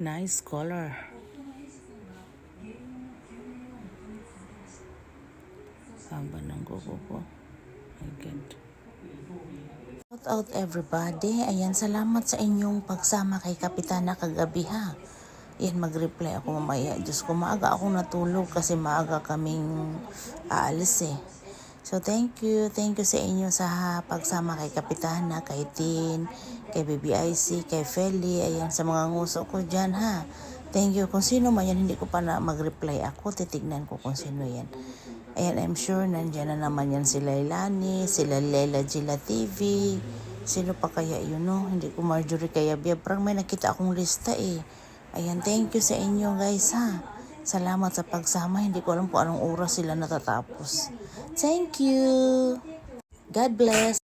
Nice color. Haba ng kuko ko. My God. Shout out everybody. Ayan, salamat sa inyong pagsama kay Kapitana kagabi ha. Yan, mag-reply ako mamaya. Diyos ko, maaga ako natulog kasi maaga kaming aalis eh. So, thank you. Thank you sa inyo sa pagsama kay Kapitana, kay Tin, kay BBIC, kay Feli. Ayan, sa mga nguso ko dyan ha. Thank you. Kung sino man yan, hindi ko pa na mag-reply ako. Titignan ko kung sino yan. Ayan, I'm sure nandyan na naman yan si Lailani, sila Lela Gila TV. Sino pa kaya yun, no? Hindi ko Marjorie kaya biya. Parang may nakita akong lista eh. Ayan, thank you sa inyo guys ha. Salamat sa pagsama. Hindi ko alam kung anong oras sila natatapos. Thank you. God bless.